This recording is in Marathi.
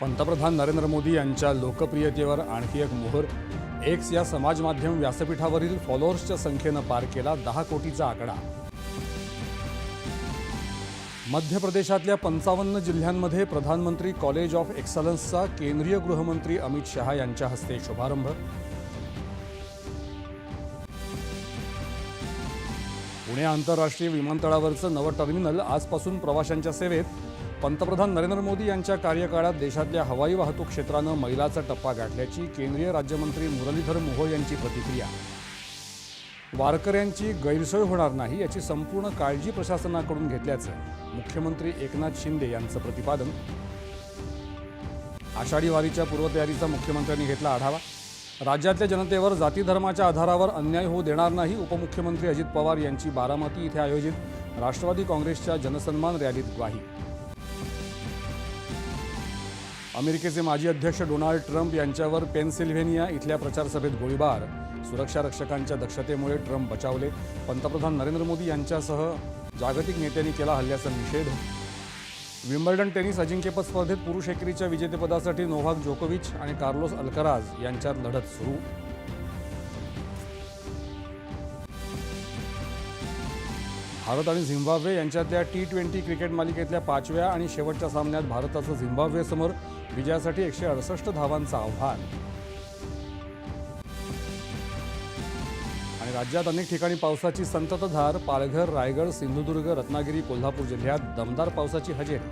पंतप्रधान नरेंद्र मोदी यांच्या लोकप्रियतेवर आणखी एक मोहर. एक्स या समाज माध्यम व्यासपीठावरील फॉलोअर्सच्या संख्येनं पार केला दहा कोटीचा आकडा. मध्य प्रदेशातल्या पंचावन्न जिल्ह्यांमध्ये प्रधानमंत्री कॉलेज ऑफ एक्सलन्सचा केंद्रीय गृहमंत्री अमित शहा यांच्या हस्ते शुभारंभ. पुणे आंतरराष्ट्रीय विमानतळावरचं नवं टर्मिनल आजपासून प्रवाशांच्या सेवेत. पंतप्रधान नरेंद्र मोदी यांच्या कार्यकाळात देशातल्या हवाई वाहतूक क्षेत्रानं मैलाचा टप्पा गाठल्याची केंद्रीय राज्यमंत्री मुरलीधर मोहोळ यांची प्रतिक्रिया. वारकऱ्यांची गैरसोय होणार नाही याची संपूर्ण काळजी प्रशासनाकडून घेतल्याचं मुख्यमंत्री एकनाथ शिंदे यांचं प्रतिपादन. आषाढी वारीच्या पूर्वतयारीचा मुख्यमंत्र्यांनी घेतला आढावा. राज्यातल्या जनतेवर जातीधर्माच्या आधारावर अन्याय होऊ देणार नाही उपमुख्यमंत्री अजित पवार यांची बारामती इथे आयोजित राष्ट्रवादी काँग्रेसच्या जनसन्मान रॅलीत ग्वाही. अमेरिकेचे माजी अध्यक्ष डोनाल्ड ट्रम्प यांच्यावर पेन्सिल्व्हेनिया इथल्या प्रचारसभेत गोळीबार. सुरक्षा रक्षकांच्या दक्षतेमुळे ट्रम्प बचावले. पंतप्रधान नरेंद्र मोदी यांच्यासह जागतिक नेत्यांनी केला हल्ल्याचा निषेध. विम्बल्डन टेनिस अजिंक्यपद स्पर्धेत पुरुष एकेरीच्या विजेतेपदासाठी नोव्हाक जोकोविच आणि कार्लोस अल्कराज यांच्यात लढत सुरू. भारत आणि झिम्बाब्वे यांच्यातल्या टी ट्वेंटी क्रिकेट मालिकेतल्या पाचव्या आणि शेवटच्या सामन्यात भारताचं झिम्बाब्वेसमोर विजयासाठी एकशे अडसष्ट धावांचं आव्हान. आणि राज्यात अनेक ठिकाणी पावसाची संततधार पालघर रायगड सिंधुदुर्ग रत्नागिरी कोल्हापूर जिल्ह्यात दमदार पावसाची हजेरी.